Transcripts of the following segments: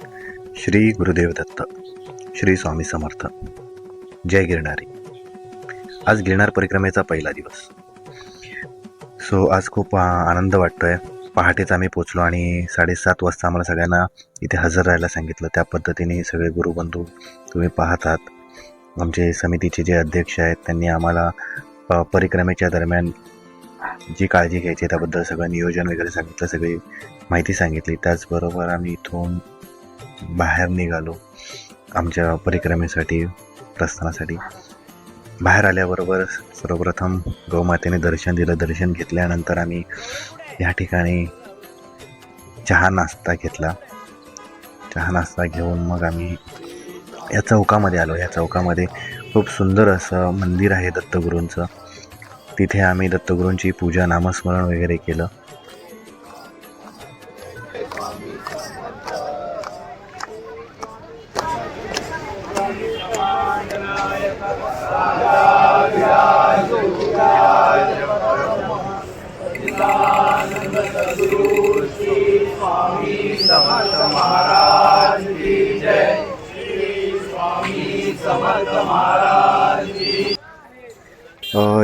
श्री गुरुदेव दत्त श्री स्वामी समर्थ. जय गिरणारी आज गिरणार परिक्रमेचा पहिला दिवस. सो आज खूप आनंद वाटतो आहे पहाटेच आम्ही पोचलो आणि साडेसात वाजता आम्हाला सगळ्यांना इथे हजर राहायला सांगितलं. त्या पद्धतीने सगळे गुरुबंधू तुम्ही पाहतात. आमचे समितीचे जे अध्यक्ष आहेत त्यांनी आम्हाला परिक्रमेच्या दरम्यान जी काळजी घ्यायची आहे त्याबद्दल सगळं नियोजन वगैरे सांगितलं सगळी माहिती सांगितली. त्याचबरोबर आम्ही इथून बाहेर निघालो. आमच्या परिक्रमेसाठी प्रस्थानासाठी. बाहेर आल्याबरोबर सर्वप्रथम गौमातेने दर्शन दिलं. दर्शन घेतल्यानंतर आम्ही या ठिकाणी चहा नाश्ता घेतला. चहा नाश्ता घेऊन मग आम्ही या चौकामध्ये आलो. या चौकामध्ये खूप सुंदर असं मंदिर आहे दत्तगुरूंचं. तिथे आम्ही दत्तगुरूंची पूजा नामस्मरण वगैरे केलं.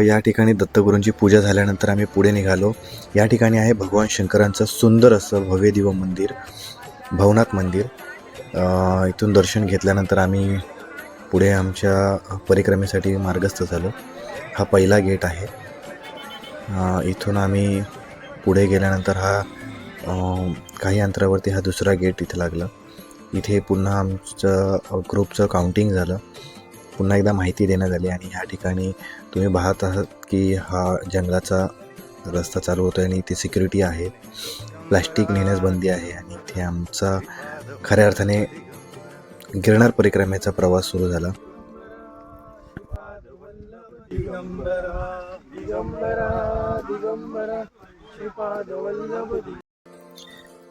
या ठिकाणी दत्तगुरूंची पूजा झाल्यानंतर आम्ही पुढे निघालो. या ठिकाणी आहे भगवान शंकरांचं सुंदर असं भव्य दिव मंदिर भवनाथ मंदिर. इथून दर्शन घेतल्यानंतर आम्ही पुढे आमच्या परिक्रमेसाठी मार्गस्थ झालो. हा पहिला गेट आहे. इथून आम्ही पुढे गेल्यानंतर हा काही अंतरावरती हा दुसरा गेट इथे लागला. इथे पुन्हा आमचं ग्रुपचं काउंटिंग झालं. पुन्हा एकदा माहिती देण्यात आली आणि ह्या ठिकाणी तुम्ही पाहत आहात की हा जंगलाचा रस्ता चालू होतो आणि इथे सिक्युरिटी आहे. प्लॅस्टिक नेण्यास बंदी आहे आणि इथे आमचा खऱ्या अर्थाने गिरनार परिक्रमेचा प्रवास सुरू झाला.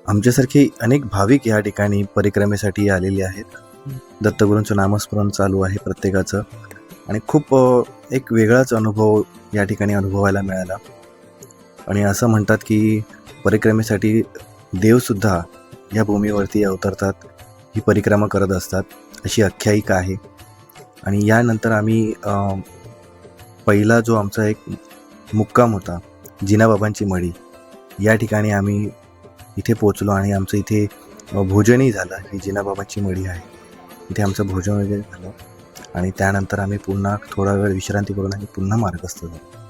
आमच्यासारखी अनेक भाविक या ठिकाणी परिक्रमेसाठी आलेले आहेत. दत्तगुरूंचं नामस्मरण चालू आहे प्रत्येकाचं. आणि खूप एक वेगळाच अनुभव या ठिकाणी अनुभवायला मिळाला. आणि असं म्हणतात की परिक्रमेसाठी देवसुद्धा या भूमीवरती अवतरतात. ही परिक्रमा करत असतात अशी आख्यायिका आहे. आणि यानंतर आम्ही पहिला जो आमचा एक मुक्काम होता जिनाबाबांची मळी या ठिकाणी आम्ही इथे पोचलो आणि आमचं इथे भोजनही झालं. ही जिनाबाबांची मळी आहे. इथे आमचं भोजन वगैरे झालं. आणि त्यानंतर आम्ही पुन्हा थोडा वेळ विश्रांती करून आणि पुन्हा मार्गस्थ झालो.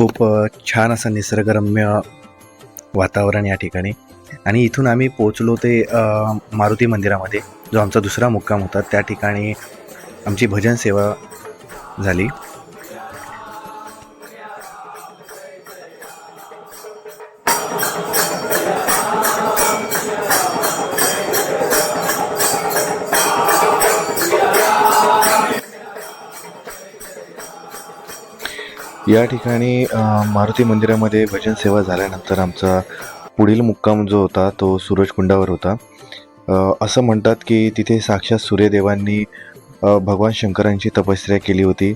खूप छान असं निसर्गरम्य वातावरण या ठिकाणी. आणि इथून आम्ही पोचलो ते मारुती मंदिरामध्ये जो आमचा दुसरा मुक्काम होता. त्या ठिकाणी आमची भजन सेवा झाली. या ठिकाणी मारुती मंदिरामध्ये भजन सेवा झाल्यानंतर आमचा पुढील मुक्काम जो होता तो सूरजकुंडावर होता. असं म्हणतात की तिथे साक्षात सूर्यदेवांनी भगवान शंकरांची तपश्चर्या केली होती.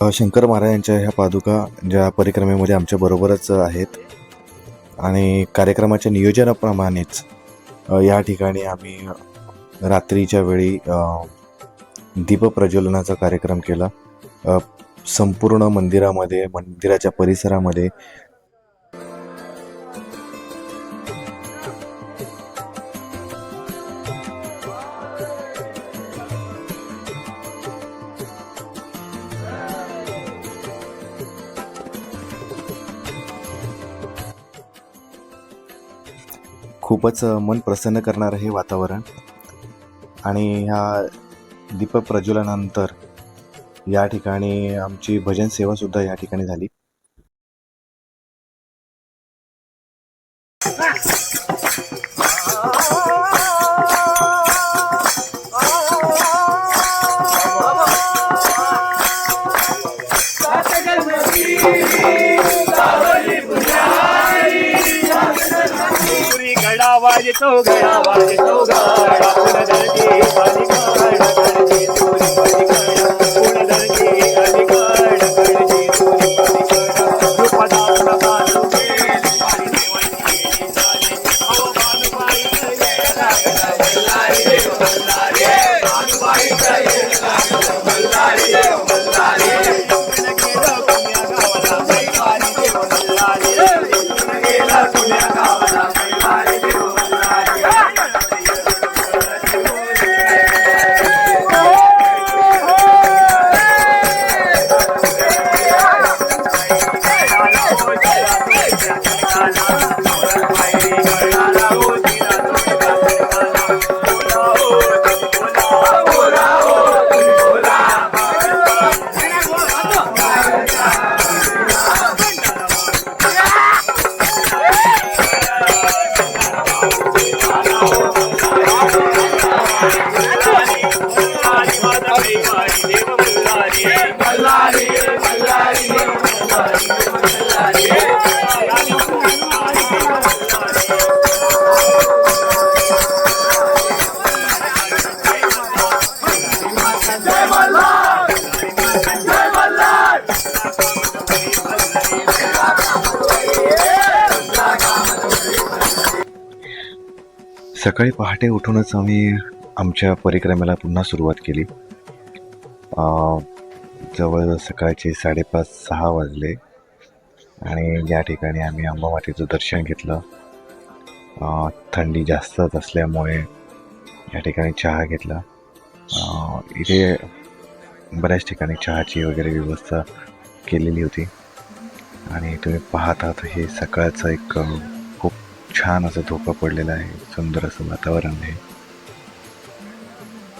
शंकर महाराजांच्या ह्या पादुका ज्या परिक्रमेमध्ये आमच्या बरोबरच आहेत आणि कार्यक्रमाच्या नियोजनाप्रमाणेच या ठिकाणी आम्ही रात्रीच्या वेळी दीपप्रज्वलनाचा कार्यक्रम केला. संपूर्ण मंदिरामध्ये मंदिराच्या परिसरामध्ये खूपच मन प्रसन्न करणारं हे वातावरण. आणि ह्या दीपप्रज्वलनानंतर या ठिकाणी आमची भजन सेवासुद्धा या ठिकाणी झाली. आवाज चौघड आवाज चौघड पुन सकाळी पहाटे उठूनच आम्ही आमच्या परिक्रमेला पुन्हा सुरुवात केली. जवळ सकाळचे साडेपाच सहा वाजले. आणि या ठिकाणी आम्ही अंबामातेचं दर्शन घेतलं. थंडी जास्तच असल्यामुळे या ठिकाणी चहा घेतला. इथे बऱ्याच ठिकाणी चहाची वगैरे व्यवस्था केलेली होती. आणि तुम्ही पाहतात आहात हे सकाळचं एक खूप छान असं धोका पडलेला आहे सुंदर असं वातावरण आहे.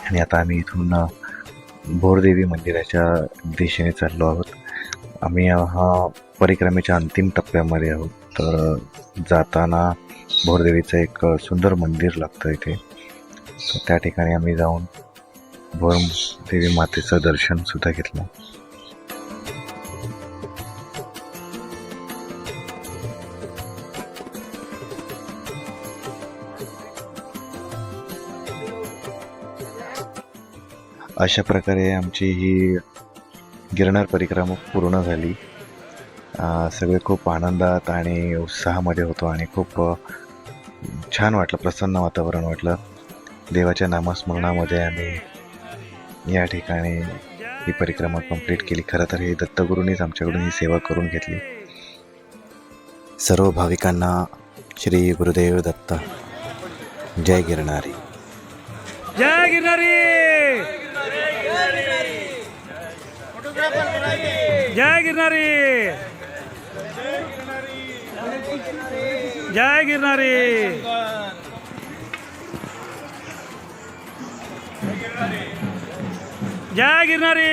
आणि आता आम्ही इथून बोरदेवी भोरदेवी मंदिराच्या दिशेने चाललो आहोत. आम्ही हा परिक्रमेच्या अंतिम टप्प्यामध्ये आहोत. तर जाताना भोरदेवीचं एक सुंदर मंदिर लागतं इथे. तर त्या ठिकाणी आम्ही जाऊन भोर देवी मातेचं दर्शनसुद्धा घेतलं. अशा प्रकारे आमची ही गिरनार परिक्रमा पूर्ण झाली. सगळे खूप आनंदात आणि उत्साहामध्ये होतो आणि खूप छान वाटलं प्रसन्न वातावरण वाटलं. देवाच्या नामस्मरणामध्ये आम्ही या ठिकाणी ही परिक्रमा कंप्लीट केली. खरं तर हे दत्तगुरूंनीच आमच्याकडून ही सेवा करून घेतली. सर्व भाविकांना श्री गुरुदेव दत्त. जय गिरणारी जय गिरनारी! जय गिरनारी. जय गिरनारी. जय गिरनारी.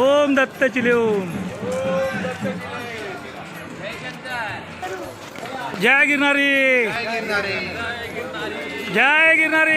ओम दत्त चिले ओम. जय गिरनारी. जय गिरनारी!